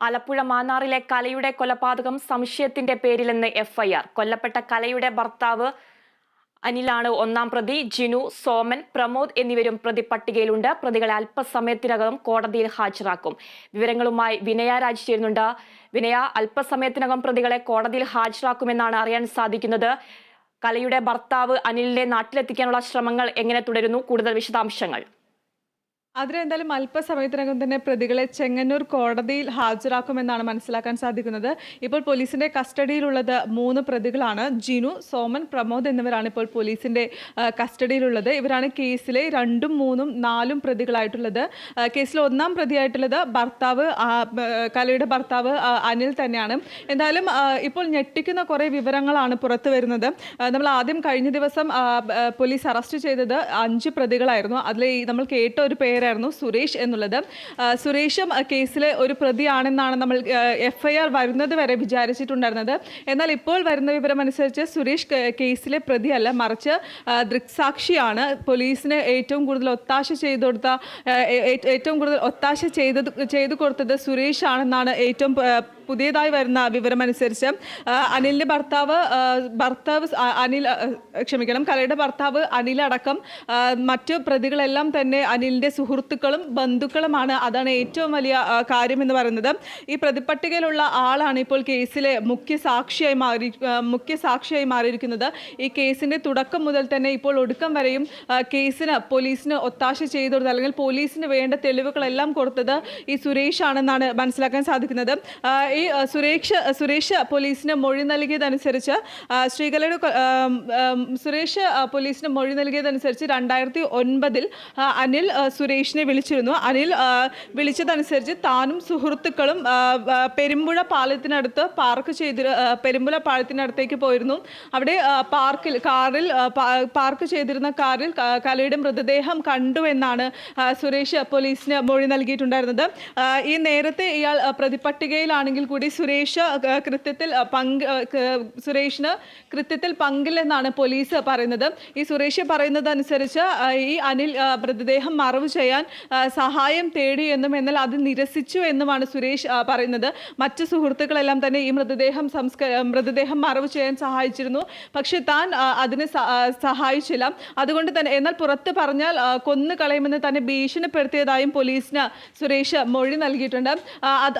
ആലപ്പുഴ മാന്നാറിലെ കലയുടെ കൊലപാതകം സംശയത്തിന്റെ പേരിലെന്ന് എഫ്ഐആർ. കൊല്ലപ്പെട്ട കലയുടെ ഭർത്താവ് അനിലാണ് ഒന്നാം പ്രതി ജിനു സോമൻ പ്രമോദ് എന്നിവരും പ്രതി പട്ടികയിലുണ്ട് പ്രതികളെ അല്പസമയത്തിനകം കോടതിയിൽ ഹാജരാക്കും. വിവരങ്ങളുമായി വിനയ രാജ് ചേരുന്നുണ്ട്. വിനയ അല്പസമയത്തിനകം പ്രതികളെ കോടതിയിൽ ഹാജരാക്കുമെന്നാണ് അറിയാൻ സാധിക്കുന്നത്. കലയുടെ ഭർത്താവ് അനിലിനെ നാട്ടിലെത്തിക്കാനുള്ള ശ്രമങ്ങൾ എങ്ങനെ തുടരുന്നു? കൂടുതൽ വിശദാംശങ്ങൾ. അതിനെന്തായാലും അല്പസമയത്തിനകം തന്നെ പ്രതികളെ ചെങ്ങന്നൂർ കോടതിയിൽ ഹാജരാക്കുമെന്നാണ് മനസ്സിലാക്കാൻ സാധിക്കുന്നത്. ഇപ്പോൾ പോലീസിന്റെ കസ്റ്റഡിയിലുള്ളത് മൂന്ന് പ്രതികളാണ്. ജിനു സോമൻ പ്രമോദ് എന്നിവരാണ് ഇപ്പോൾ പോലീസിന്റെ കസ്റ്റഡിയിലുള്ളത്. ഇവരാണ് കേസിലെ രണ്ടും മൂന്നും നാലും പ്രതികളായിട്ടുള്ളത്. കേസിലെ ഒന്നാം പ്രതിയായിട്ടുള്ളത് ഭർത്താവ് കലയുടെ ഭർത്താവ് അനിൽ തന്നെയാണ്. എന്തായാലും ഇപ്പോൾ ഞെട്ടിക്കുന്ന കുറേ വിവരങ്ങളാണ് പുറത്തു വരുന്നത്. നമ്മൾ ആദ്യം കഴിഞ്ഞ ദിവസം പോലീസ് അറസ്റ്റ് ചെയ്തത് അഞ്ച് പ്രതികളായിരുന്നു. അതിൽ നമ്മൾ കേട്ട ഒരു പേരായിരുന്നു സുരേഷ് എന്നുള്ളത്. സുരേഷും കേസിൽ ഒരു പ്രതിയാണെന്നാണ് നമ്മൾ എഫ് ഐ ആർ വരുന്നത് വരെ വിചാരിച്ചിട്ടുണ്ടായിരുന്നത്. എന്നാൽ ഇപ്പോൾ വരുന്ന വിവരം അനുസരിച്ച് സുരേഷ് കേസിലെ പ്രതിയല്ല മറിച്ച് ദൃക്സാക്ഷിയാണ്. പോലീസിന് ഏറ്റവും കൂടുതൽ ഒത്താശ ചെയ്തു കൊടുത്ത ഏറ്റവും കൂടുതൽ ഒത്താശ ചെയ്തത് ചെയ്തു കൊടുത്തത് സുരേഷ് ആണെന്നാണ് ഏറ്റവും പുതിയതായി വരുന്ന വിവരമനുസരിച്ച് അനിലിന്റെ ഭർത്താവ് ഭർത്താവ് അനിൽ ക്ഷമിക്കണം കലയുടെ ഭർത്താവ് അനിലടക്കം മറ്റ് പ്രതികളെല്ലാം തന്നെ അനിലിന്റെ സുഹൃത്തുക്കളും ബന്ധുക്കളുമാണ്. അതാണ് ഏറ്റവും വലിയ കാര്യം എന്ന് പറയുന്നത്. ഈ പ്രതിപട്ടികയിലുള്ള ആളാണ് ഇപ്പോൾ കേസിലെ മുഖ്യ സാക്ഷിയായി മാറി മുഖ്യ സാക്ഷിയായി മാറിയിരിക്കുന്നത്. ഈ കേസിന്റെ തുടക്കം മുതൽ തന്നെ ഇപ്പോൾ ഒടുക്കം വരെയും കേസിന് പോലീസിന് ഒത്താശ ചെയ്തു കൊടുത്തത് അല്ലെങ്കിൽ പോലീസിന് വേണ്ട തെളിവുകളെല്ലാം കൊടുത്തത് ഈ സുരേഷ് ആണെന്നാണ് മനസ്സിലാക്കാൻ സാധിക്കുന്നത്. ഈ സുരേഷ് സുരേഷ് പോലീസിന് മൊഴി നൽകിയതനുസരിച്ച് ശ്രീകലയുടെ സുരേഷ് പോലീസിന് മൊഴി നൽകിയതനുസരിച്ച് രണ്ടായിരത്തി ഒൻപതിൽ അനിൽ സുരേഷിനെ വിളിച്ചിരുന്നു. അനിൽ വിളിച്ചതനുസരിച്ച് താനും സുഹൃത്തുക്കളും പെരുമ്പുഴ പാലത്തിനടുത്ത് പാർക്ക് ചെയ്തി പെരുമ്പുഴ പാലത്തിനടുത്തേക്ക് പോയിരുന്നു. അവിടെ പാർക്കിൽ കാറിൽ പാർക്ക് ചെയ്തിരുന്ന കാറിൽ കലയുടെ മൃതദേഹം കണ്ടു എന്നാണ് സുരേഷ് പോലീസിന് മൊഴി നൽകിയിട്ടുണ്ടായിരുന്നത്. ഈ നേരത്തെ ഇയാൾ പ്രതിപട്ടികയിലാണെങ്കിൽ കൂടി സുരേഷ് കൃത്യത്തിൽ പങ്ക് സുരേഷിന് കൃത്യത്തിൽ പങ്കില്ലെന്നാണ് പോലീസ് പറയുന്നത്. ഈ സുരേഷ് പറയുന്നത് അനുസരിച്ച് ഈ അനിൽ മൃതദേഹം മറവ് ചെയ്യാൻ സഹായം തേടി എന്നും എന്നാൽ അത് നിരസിച്ചു എന്നുമാണ് സുരേഷ് പറയുന്നത്. മറ്റ് സുഹൃത്തുക്കളെല്ലാം തന്നെ ഈ മൃതദേഹം സംസ്ക മൃതദേഹം മറവ് ചെയ്യാൻ സഹായിച്ചിരുന്നു. പക്ഷെ താൻ അതിന് സഹായിച്ചില്ല. അതുകൊണ്ട് തന്നെ എന്നാൽ പുറത്ത് പറഞ്ഞാൽ കൊന്നു കളയുമെന്ന് തന്നെ ഭീഷണിപ്പെടുത്തിയതായും പോലീസിന് സുരേഷ് മൊഴി നൽകിയിട്ടുണ്ട്.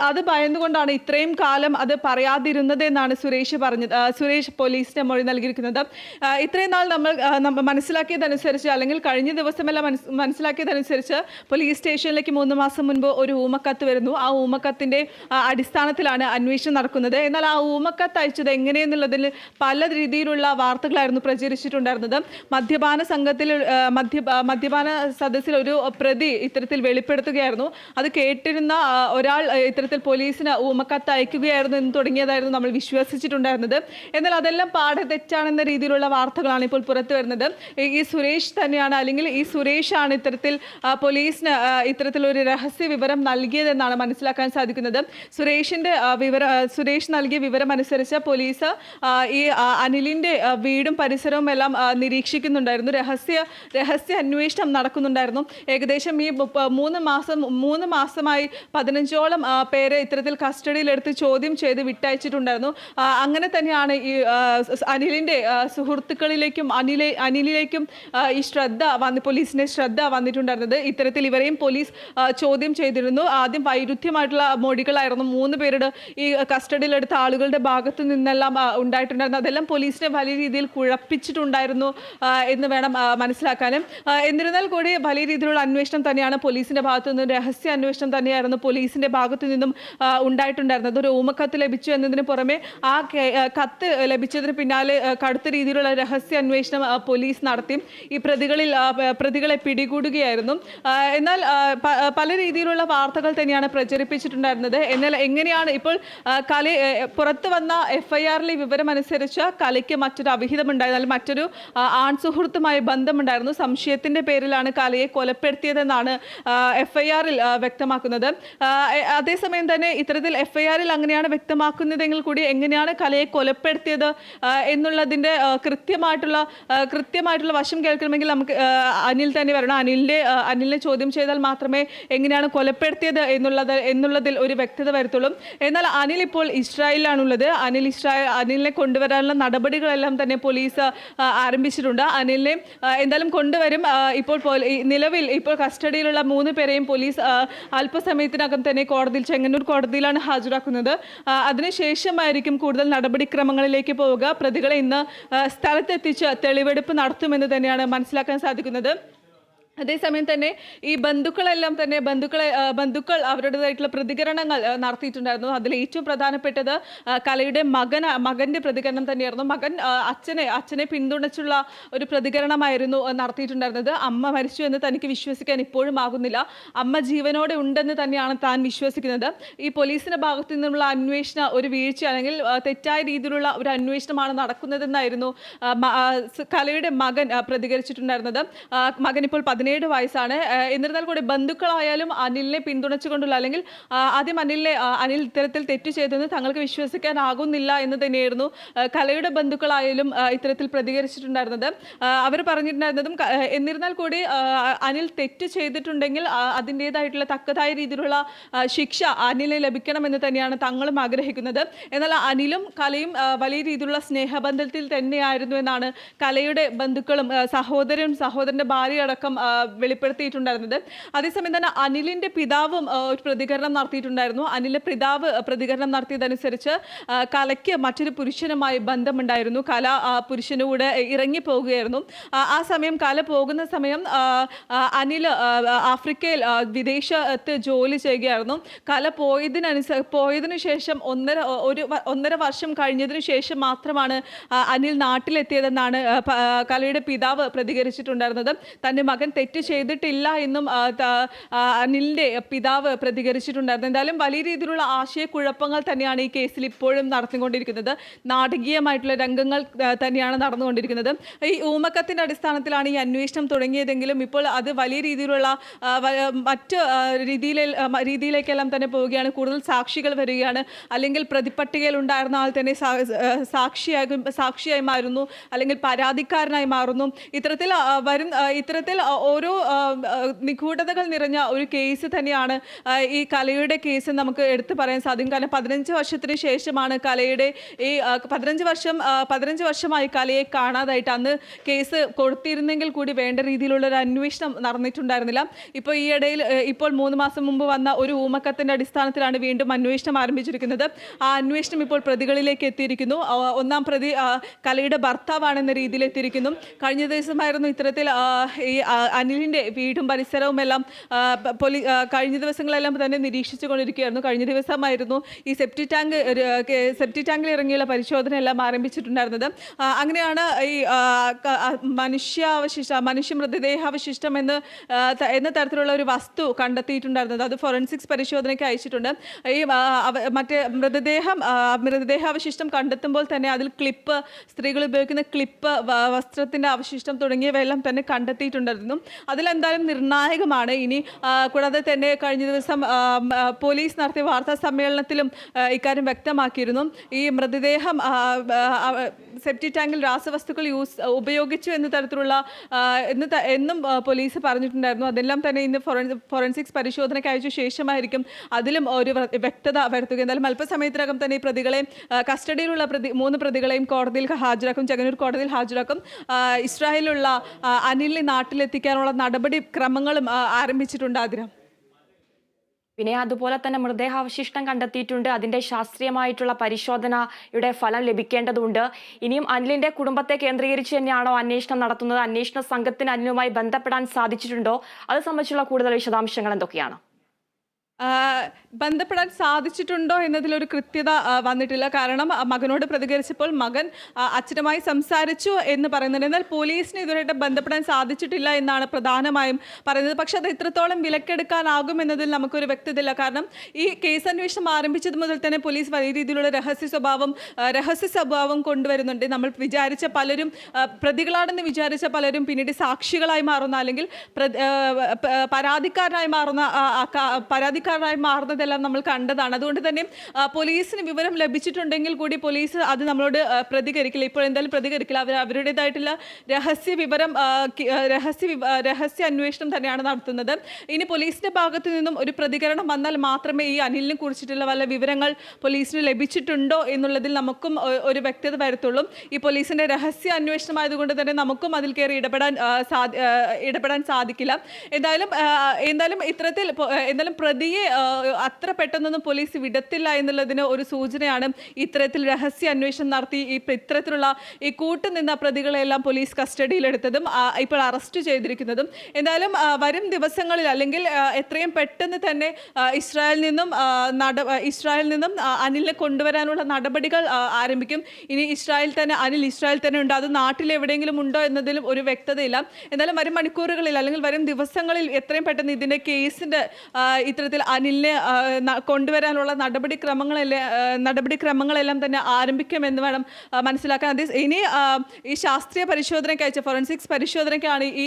അത് ഭയന്നുകൊണ്ടാണ് ഇത്രയും കാലം അത് പറയാതിരുന്നത് എന്നാണ് സുരേഷ് പറഞ്ഞത്. സുരേഷ് പോലീസിന്റെ മൊഴി നൽകിയിരിക്കുന്നത്. ഇത്രയും നാൾ നമ്മൾ മനസ്സിലാക്കിയതനുസരിച്ച് അല്ലെങ്കിൽ കഴിഞ്ഞ ദിവസമെല്ലാം മനസ് മനസ്സിലാക്കിയതനുസരിച്ച് പോലീസ് സ്റ്റേഷനിലേക്ക് മൂന്ന് മാസം മുൻപ് ഒരു ഊമക്കത്ത് വരുന്നു. ആ ഊമക്കത്തിന്റെ അടിസ്ഥാനത്തിലാണ് അന്വേഷണം നടക്കുന്നത്. എന്നാൽ ആ ഊമക്കത്ത് അയച്ചത് എങ്ങനെയെന്നുള്ളതിൽ പല രീതിയിലുള്ള വാർത്തകളായിരുന്നു പ്രചരിച്ചിട്ടുണ്ടായിരുന്നത്. മദ്യപാന സംഘത്തിൽ മദ്യ മദ്യപാന സദസ്സിൽ ഒരു പ്രതി ഇത്തരത്തിൽ വെളിപ്പെടുത്തുകയായിരുന്നു. അത് കേട്ടിരുന്ന ഒരാൾ ഇത്തരത്തിൽ പോലീസിന് ഊമക്കത്ത് അയക്കുകയായിരുന്നു എന്ന് തുടങ്ങിയതായിരുന്നു നമ്മൾ വിശ്വസിച്ചിട്ടുണ്ടായിരുന്നത്. എന്നാൽ അതെല്ലാം പാടെ തെറ്റാണെന്ന രീതിയിലുള്ള വാർത്തകളാണ് ഇപ്പോൾ പുറത്തു വരുന്നത്. ഈ- സുരേഷ് തന്നെയാണ് അല്ലെങ്കിൽ ഈ സുരേഷാണ് ഇത്തരത്തിൽ പോലീസിന് ഇത്തരത്തിലൊരു രഹസ്യ വിവരം നൽകിയതെന്നാണ് മനസ്സിലാക്കാൻ സാധിക്കുന്നത്. സുരേഷിന്റെ ആ, വിവര സുരേഷ് നൽകിയ വിവരം അനുസരിച്ച് പോലീസ് ഈ അനിലിന്റെ വീടും പരിസരവും എല്ലാം നിരീക്ഷിക്കുന്നുണ്ടായിരുന്നു. രഹസ്യ രഹസ്യ അന്വേഷണം നടക്കുന്നുണ്ടായിരുന്നു. ഏകദേശം ഈ മൂന്ന് മാസം മൂന്ന് മാസമായി പതിനഞ്ചോളം പേരെ ഇത്തരത്തിൽ കസ്റ്റഡിയിലെടുത്ത് ചോദ്യം ചെയ്ത് വിട്ടയച്ചിട്ടുണ്ടായിരുന്നു. അങ്ങനെ തന്നെയാണ് ഈ അനിലിന്റെ സുഹൃത്തുക്കളിലേക്കും അനിലെ അനിലിലേക്കും ഈ ശ്രദ്ധ വന്ന് പോലീസിന്റെ ശ്രദ്ധ വന്നിട്ടുണ്ടായിരുന്നത്. ഇത്തരത്തിൽ ഇവരെയും പോലീസ് ചോദ്യം ചെയ്തിരുന്നു. ആദ്യം വൈരുദ്ധ്യമായിട്ടുള്ള മൊഴികളായിരുന്നു. മൂന്ന് പേരുടെ ഈ കസ്റ്റഡിയിലെടുത്ത ആളുകളുടെ ഭാഗത്തു നിന്നെല്ലാം ഉണ്ടായിട്ടുണ്ടായിരുന്നു. അതെല്ലാം പോലീസിനെ വലിയ രീതിയിൽ കുഴപ്പിച്ചിട്ടുണ്ടായിരുന്നു എന്ന് വേണം മനസ്സിലാക്കാനും. എന്നിരുന്നാൽ കൂടി വലിയ രീതിയിലുള്ള അന്വേഷണം തന്നെയാണ് പോലീസിന്റെ ഭാഗത്തു നിന്നും രഹസ്യ അന്വേഷണം തന്നെയായിരുന്നു പോലീസിന്റെ ഭാഗത്തു നിന്നും ആ, ഉണ്ടായിട്ടുണ്ടായിരുന്നത് ഒരു ഊമക്കത്ത് ലഭിച്ചു എന്നതിന് പുറമെ ആ കത്ത് ലഭിച്ചതിന് പിന്നാലെ കടുത്ത രീതിയിലുള്ള രഹസ്യ അന്വേഷണം പോലീസ് നടത്തി. ഈ പ്രതികളിൽ പ്രതികളെ പിടികൂടുകയായിരുന്നു. എന്നാൽ പല രീതിയിലുള്ള വാർത്തകൾ തന്നെയാണ് പ്രചരിപ്പിച്ചിട്ടുണ്ടായിരുന്നത്. എന്നാൽ എങ്ങനെയാണ് ഇപ്പോൾ കലി പുറത്തു വന്ന എഫ് ഐ ആറിലെ വിവരം കലയ്ക്ക് മറ്റൊരു അവിഹിതമുണ്ടായിരുന്നു. അല്ലെങ്കിൽ മറ്റൊരു ആൺസുഹൃത്തുമായി ആൺ സുഹൃത്തുമായി ബന്ധമുണ്ടായിരുന്നു. സംശയത്തിന്റെ പേരിലാണ് കലയെ കൊലപ്പെടുത്തിയതെന്നാണ് എഫ് ഐ ആറിൽ വ്യക്തമാക്കുന്നത്. അതേസമയം തന്നെ ഇത്തരത്തിൽ എഫ് എഫ്ഐആറിൽ അങ്ങനെയാണ് വ്യക്തമാക്കുന്നതെങ്കിൽ കൂടി എങ്ങനെയാണ് കലയെ കൊലപ്പെടുത്തിയത് എന്നുള്ളതിന്റെ കൃത്യമായിട്ടുള്ള കൃത്യമായിട്ടുള്ള വശം കേൾക്കണമെങ്കിൽ നമുക്ക് അനിൽ തന്നെ വരണം. അനിലിന്റെ അനിലിനെ ചോദ്യം ചെയ്താൽ മാത്രമേ എങ്ങനെയാണ് കൊലപ്പെടുത്തിയത് എന്നുള്ളത് എന്നുള്ളതിൽ ഒരു വ്യക്തത വരുത്തുള്ളൂ. എന്നാൽ അനിൽ ഇപ്പോൾ ഇസ്രായേലിലാണുള്ളത്. അനിൽ ഇസ്രായേൽ അനിലിനെ കൊണ്ടുവരാനുള്ള നടപടികളെല്ലാം തന്നെ പോലീസ് ആരംഭിച്ചിട്ടുണ്ട്. അനിലിനെ എന്തായാലും കൊണ്ടുവരും. ഇപ്പോൾ നിലവിൽ ഇപ്പോൾ കസ്റ്റഡിയിലുള്ള മൂന്ന് പേരെയും പോലീസ് അല്പസമയത്തിനകം തന്നെ കോടതിയിൽ ചെങ്ങന്നൂർ കോടതിയിലാണ് ഹാജരാക്കുന്നത് ആ, അതിനുശേഷമായിരിക്കും കൂടുതൽ നടപടിക്രമങ്ങളിലേക്ക് പോവുക. പ്രതികളെ ഇന്ന് സ്ഥലത്തെത്തിച്ച് തെളിവെടുപ്പ് നടത്തുമെന്ന് തന്നെയാണ് മനസ്സിലാക്കാൻ സാധിക്കുന്നത്. അതേസമയം തന്നെ ഈ ബന്ധുക്കളെല്ലാം തന്നെ ബന്ധുക്കളെ ബന്ധുക്കൾ അവരുടേതായിട്ടുള്ള പ്രതികരണങ്ങൾ നടത്തിയിട്ടുണ്ടായിരുന്നു. അതിൽ ഏറ്റവും പ്രധാനപ്പെട്ടത് കലയുടെ മകൻ മകന്റെ പ്രതികരണം തന്നെയായിരുന്നു. മകൻ അച്ഛനെ അച്ഛനെ പിന്തുണച്ചുള്ള ഒരു പ്രതികരണമായിരുന്നു നടത്തിയിട്ടുണ്ടായിരുന്നത്. അമ്മ മരിച്ചു എന്ന് തനിക്ക് വിശ്വസിക്കാൻ ഇപ്പോഴും ആകുന്നില്ല. അമ്മ ജീവനോടെ ഉണ്ടെന്ന് തന്നെയാണ് താൻ വിശ്വസിക്കുന്നത്. ഈ പോലീസിന്റെ ഭാഗത്തു നിന്നുള്ള അന്വേഷണ ഒരു വീഴ്ച അല്ലെങ്കിൽ തെറ്റായ രീതിയിലുള്ള ഒരു അന്വേഷണമാണ് നടക്കുന്നതെന്നായിരുന്നു കലയുടെ മകൻ പ്രതികരിച്ചിട്ടുണ്ടായിരുന്നത്. മകൻ ഇപ്പോൾ പതിനേഴ് വയസ്സാണ് എന്നിരുന്നാൽ കൂടി ബന്ധുക്കളായാലും അനിലിനെ പിന്തുണച്ചുകൊണ്ടുള്ള അല്ലെങ്കിൽ ആദ്യം അനിലിനെ അനിൽ ഇത്തരത്തിൽ തെറ്റ് ചെയ്തെന്ന് തങ്ങൾക്ക് വിശ്വസിക്കാനാകുന്നില്ല എന്ന് തന്നെയായിരുന്നു കലയുടെ ബന്ധുക്കളായാലും ഇത്തരത്തിൽ പ്രതികരിച്ചിട്ടുണ്ടായിരുന്നത്. അവർ പറഞ്ഞിട്ടുണ്ടായിരുന്നതും എന്നിരുന്നാൽ കൂടി അനിൽ തെറ്റ് ചെയ്തിട്ടുണ്ടെങ്കിൽ അതിന്റെതായിട്ടുള്ള തക്കതായ രീതിയിലുള്ള ശിക്ഷ അനിലിന് ലഭിക്കണമെന്ന് തന്നെയാണ് തങ്ങളും ആഗ്രഹിക്കുന്നത്. എന്നാൽ അനിലും കലയും വലിയ രീതിയിലുള്ള സ്നേഹബന്ധത്തിൽ തന്നെയായിരുന്നു എന്നാണ് കലയുടെ ബന്ധുക്കളും സഹോദരനും സഹോദരന്റെ ഭാര്യ അടക്കം ആ, വെളിപ്പെടുത്തിയിട്ടുണ്ടായിരുന്നത്. അതേസമയം തന്നെ അനിലിന്റെ പിതാവും ഒരു പ്രതികരണം നടത്തിയിട്ടുണ്ടായിരുന്നു. അനിലിന്റെ പിതാവ് പ്രതികരണം നടത്തിയതനുസരിച്ച് കലയ്ക്ക് മറ്റൊരു പുരുഷനുമായി ബന്ധമുണ്ടായിരുന്നു. കല ആ ഇറങ്ങിപ്പോകുകയായിരുന്നു. ആ, സമയം കല പോകുന്ന സമയം അനിൽ ആഫ്രിക്കയിൽ വിദേശത്ത് ജോലി ചെയ്യുകയായിരുന്നു. കല പോയതിനനുസ പോയതിനു ശേഷം ഒന്നര ഒരു ഒന്നര വർഷം കഴിഞ്ഞതിനു ശേഷം മാത്രമാണ് അനിൽ നാട്ടിലെത്തിയതെന്നാണ് കലയുടെ പിതാവ് പ്രതികരിച്ചിട്ടുണ്ടായിരുന്നത്. തന്റെ മകൻ തെറ്റ് ചെയ്തിട്ടില്ല എന്നും അനിലിന്റെ പിതാവ് പ്രതികരിച്ചിട്ടുണ്ടായിരുന്നു. എന്തായാലും വലിയ രീതിയിലുള്ള ആശയക്കുഴപ്പങ്ങൾ തന്നെയാണ് ഈ കേസിൽ ഇപ്പോഴും നടത്തിക്കൊണ്ടിരിക്കുന്നത് നാടകീയമായിട്ടുള്ള രംഗങ്ങൾ തന്നെയാണ് നടന്നുകൊണ്ടിരിക്കുന്നത്. ഈ ഊമക്കത്തിന്റെ അടിസ്ഥാനത്തിലാണ് ഈ അന്വേഷണം തുടങ്ങിയതെങ്കിലും ഇപ്പോൾ അത് വലിയ രീതിയിലുള്ള മറ്റ് രീതിയിലെ രീതിയിലേക്കെല്ലാം തന്നെ പോവുകയാണ്. കൂടുതൽ സാക്ഷികൾ വരികയാണ്. അല്ലെങ്കിൽ പ്രതിപട്ടികയിൽ ഉണ്ടായിരുന്ന ആൾ തന്നെ സാക്ഷിയാകും സാക്ഷിയായി മാറുന്നു. അല്ലെങ്കിൽ പരാതിക്കാരനായി മാറുന്നു. ഇത്തരത്തിൽ വരും ഇത്തരത്തിൽ ഓരോ നിഗൂഢതകൾ നിറഞ്ഞ ഒരു കേസ് തന്നെയാണ് ഈ കലയുടെ കേസ് നമുക്ക് എടുത്തു പറയാൻ സാധിക്കും. കാരണം പതിനഞ്ച് വർഷത്തിന് ശേഷമാണ് കലയുടെ ഈ പതിനഞ്ച് വർഷം പതിനഞ്ച് വർഷമായി കലയെ കാണാതായിട്ട് അന്ന് കേസ് കൊടുത്തിരുന്നെങ്കിൽ കൂടി വേണ്ട രീതിയിലുള്ള ഒരു അന്വേഷണം നടന്നിട്ടുണ്ടായിരുന്നില്ല. ഇപ്പോൾ ഈ ഇടയിൽ ഇപ്പോൾ മൂന്ന് മാസം മുമ്പ് വന്ന ഒരു ഊമക്കത്തിന്റെ അടിസ്ഥാനത്തിലാണ് വീണ്ടും അന്വേഷണം ആരംഭിച്ചിരിക്കുന്നത്. ആ അന്വേഷണം ഇപ്പോൾ പ്രതികളിലേക്ക് എത്തിയിരിക്കുന്നു. ഒന്നാം പ്രതി കലയുടെ ഭർത്താവാണെന്ന രീതിയിൽ എത്തിയിരിക്കുന്നു കഴിഞ്ഞ ദിവസമായിരുന്നു ഇത്തരത്തിൽ ഈ അനിലിന്റെ വീടും പരിസരവും എല്ലാം പോലീ കഴിഞ്ഞ ദിവസങ്ങളെല്ലാം തന്നെ നിരീക്ഷിച്ചു കൊണ്ടിരിക്കുകയായിരുന്നു കഴിഞ്ഞ ദിവസമായിരുന്നു ഈ സെപ്റ്റി ടാങ്ക് സെപ്റ്റി ടാങ്കിൽ ഇറങ്ങിയുള്ള പരിശോധന എല്ലാം ആരംഭിച്ചിട്ടുണ്ടായിരുന്നത്. അങ്ങനെയാണ് ഈ മനുഷ്യാവശിഷ്ട മനുഷ്യ മൃതദേഹാവശിഷ്ടം എന്ന് എന്ന തരത്തിലുള്ള ഒരു വസ്തു കണ്ടെത്തിയിട്ടുണ്ടായിരുന്നത്. അത് ഫോറൻസിക്സ് പരിശോധനയ്ക്ക് അയച്ചിട്ടുണ്ട്. ഈ മറ്റേ മൃതദേഹം മൃതദേഹാവശിഷ്ടം കണ്ടെത്തുമ്പോൾ തന്നെ അതിൽ ക്ലിപ്പ് സ്ത്രീകൾ ഉപയോഗിക്കുന്ന ക്ലിപ്പ് വസ്ത്രത്തിന്റെ അവശിഷ്ടം തുടങ്ങിയവയെല്ലാം തന്നെ കണ്ടെത്തിയിട്ടുണ്ടായിരുന്നു. അതിലെന്തായാലും നിർണായകമാണ്. ഇനി കൂടാതെ തന്നെ കഴിഞ്ഞ ദിവസം പോലീസ് നടത്തിയ വാർത്താ സമ്മേളനത്തിലും ഇക്കാര്യം വ്യക്തമാക്കിയിരുന്നു. ഈ മൃതദേഹം സെപ്റ്റി ടാങ്കിൽ രാസവസ്തുക്കൾ യൂസ് ഉപയോഗിച്ചു എന്ന തരത്തിലുള്ള എന്ന് എന്നും പോലീസ് പറഞ്ഞിട്ടുണ്ടായിരുന്നു. അതെല്ലാം തന്നെ ഇന്ന് ഫോറൻസിക്സ് പരിശോധനയ്ക്ക് അയച്ച ശേഷമായിരിക്കും അതിലും ഒരു വ്യക്തത വരുത്തുക. എന്തായാലും അല്പസമയത്തിനകം തന്നെ ഈ പ്രതികളെ കസ്റ്റഡിയിലുള്ള പ്രതി മൂന്ന് പ്രതികളെയും കോടതിയിൽ ഹാജരാക്കും. ചെങ്ങന്നൂർ കോടതിയിൽ ഹാജരാക്കും. ഇസ്രായേലിലുള്ള അനിലിനെ നാട്ടിലെത്തിക്കാനുള്ള നടപടി ക്രമങ്ങളും ആരംഭിച്ചിട്ടുണ്ട് ആതിരം. പിന്നെ അതുപോലെ തന്നെ മൃതദേഹാവശിഷ്ടം കണ്ടെത്തിയിട്ടുണ്ട്. അതിന്റെ ശാസ്ത്രീയമായിട്ടുള്ള പരിശോധനയുടെ ഫലം ലഭിക്കേണ്ടതുണ്ട്. ഇനിയും അനിലിന്റെ കുടുംബത്തെ കേന്ദ്രീകരിച്ച് തന്നെയാണോ അന്വേഷണം നടത്തുന്നത്? അന്വേഷണ സംഘത്തിന് അനിലുമായി ബന്ധപ്പെടാൻ സാധിച്ചിട്ടുണ്ടോ? അത് സംബന്ധിച്ചുള്ള കൂടുതൽ വിശദാംശങ്ങൾ എന്തൊക്കെയാണ്? ബന്ധപ്പെടാൻ സാധിച്ചിട്ടുണ്ടോ എന്നതിലൊരു കൃത്യത വന്നിട്ടില്ല. കാരണം മകനോട് പ്രതികരിച്ചപ്പോൾ മകൻ അച്ഛനുമായി സംസാരിച്ചു എന്ന് പറയുന്നുണ്ട്. എന്നാൽ പോലീസിന് ഇതുവരെയായിട്ട് ബന്ധപ്പെടാൻ സാധിച്ചിട്ടില്ല എന്നാണ് പ്രധാനമായും പറയുന്നത്. പക്ഷെ അത് എത്രത്തോളം വിലക്കെടുക്കാനാകും എന്നതിൽ നമുക്കൊരു വ്യക്തതയില്ല. കാരണം ഈ കേസ് അന്വേഷണം ആരംഭിച്ചത് മുതൽ തന്നെ പോലീസ് വലിയ രീതിയിലുള്ള രഹസ്യ സ്വഭാവം രഹസ്യ സ്വഭാവം കൊണ്ടുവരുന്നുണ്ട്. നമ്മൾ വിചാരിച്ച പലരും പ്രതികളാണെന്ന് വിചാരിച്ച പലരും പിന്നീട് സാക്ഷികളായി മാറുന്ന അല്ലെങ്കിൽ പ്രതി- പരാതിക്കാരനായി മാറുന്ന ആ, ആ, ക- മാറുന്നതെല്ലാം നമ്മൾ കണ്ടതാണ്. അതുകൊണ്ട് തന്നെ പോലീസിന് വിവരം ലഭിച്ചിട്ടുണ്ടെങ്കിൽ കൂടി പോലീസ് അത് നമ്മളോട് പ്രതികരിക്കില്ല. ഇപ്പോൾ എന്തായാലും പ്രതികരിക്കില്ല. അവർ അവരുടേതായിട്ടുള്ള രഹസ്യ വിവരം രഹസ്യ രഹസ്യ അന്വേഷണം തന്നെയാണ് നടത്തുന്നത്. ഇനി പോലീസിന്റെ ഭാഗത്തു നിന്നും ഒരു പ്രതികരണം വന്നാൽ മാത്രമേ ഈ അനിലിനെ കുറിച്ചിട്ടുള്ള വല്ല വിവരങ്ങൾ പോലീസിന് ലഭിച്ചിട്ടുണ്ടോ എന്നുള്ളതിൽ നമുക്കും ഒരു വ്യക്തത വരത്തുള്ളൂ. ഈ പോലീസിന്റെ രഹസ്യ അന്വേഷണം ആയതുകൊണ്ട് തന്നെ നമുക്കും അതിൽ കയറി ഇടപെടാൻ ഇടപെടാൻ സാധിക്കില്ല. എന്തായാലും എന്തായാലും ഇത്തരത്തിൽ എന്തായാലും പ്രതിയെ ആ, അത്ര പെട്ടെന്നൊന്നും പോലീസ് വിടത്തില്ല എന്നുള്ളതിന് ഒരു സൂചനയാണ് ഇത്തരത്തിൽ രഹസ്യ അന്വേഷണം നടത്തി. ഇത്തരത്തിലുള്ള ഈ കൂട്ടുനിന്ന പ്രതികളെല്ലാം പോലീസ് കസ്റ്റഡിയിലെടുത്തതും ഇപ്പോൾ അറസ്റ്റ് ചെയ്തിരിക്കുന്നതും. എന്തായാലും വരും ദിവസങ്ങളിൽ അല്ലെങ്കിൽ എത്രയും പെട്ടെന്ന് തന്നെ ഇസ്രായേലിൽ നിന്നും ഇസ്രായേലിൽ നിന്നും അനിലിനെ കൊണ്ടുവരാനുള്ള നടപടികൾ ആരംഭിക്കും. ഇനി ഇസ്രായേൽ തന്നെ അനിൽ ഇസ്രായേൽ തന്നെ ഉണ്ട്. അത് നാട്ടിൽ എവിടെയെങ്കിലും ഉണ്ടോ എന്നതിലും ഒരു വ്യക്തതയില്ല. എന്നാലും വരും മണിക്കൂറുകളിൽ അല്ലെങ്കിൽ വരും ദിവസങ്ങളിൽ എത്രയും പെട്ടെന്ന് ഇതിന്റെ കേസിന്റെ ആ, ഇത്തരത്തിൽ അനിലിനെ കൊണ്ടുവരാനുള്ള നടപടിക്രമങ്ങളെല്ലാം നടപടിക്രമങ്ങളെല്ലാം തന്നെ ആരംഭിക്കുമെന്ന് വേണം മനസ്സിലാക്കാൻ. അതേ ഇനി ഈ ശാസ്ത്രീയ പരിശോധനയ്ക്ക് അയച്ച ഫോറൻസിക്സ് പരിശോധനയ്ക്കാണ് ഈ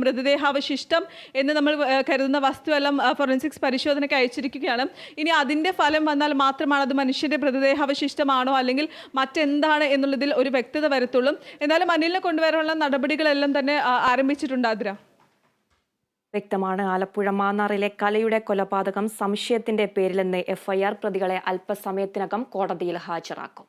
മൃതദേഹാവശിഷ്ടം എന്ന് നമ്മൾ കരുതുന്ന വസ്തുവെല്ലാം ഫോറൻസിക്സ് പരിശോധനയ്ക്ക് അയച്ചിരിക്കുകയാണ്. ഇനി അതിന്റെ ഫലം വന്നാൽ മാത്രമാണ് അത് മനുഷ്യന്റെ മൃതദേഹാവശിഷ്ടമാണോ അല്ലെങ്കിൽ മറ്റെന്താണ് എന്നുള്ളതിൽ ഒരു വ്യക്തത വരത്തുള്ളൂ. എന്നാലും അനിലിനെ കൊണ്ടുവരാനുള്ള നടപടികളെല്ലാം തന്നെ ആരംഭിച്ചിട്ടുണ്ട് ആതിര. വ്യക്തമാണ്. ആലപ്പുഴ മാന്നാറിലെ കലയുടെ കൊലപാതകം സംശയത്തിന്റെ പേരിലെന്ന് എഫ്ഐആർ പ്രതികളെ അല്പസമയത്തിനകം കോടതിയിൽ ഹാജരാക്കും.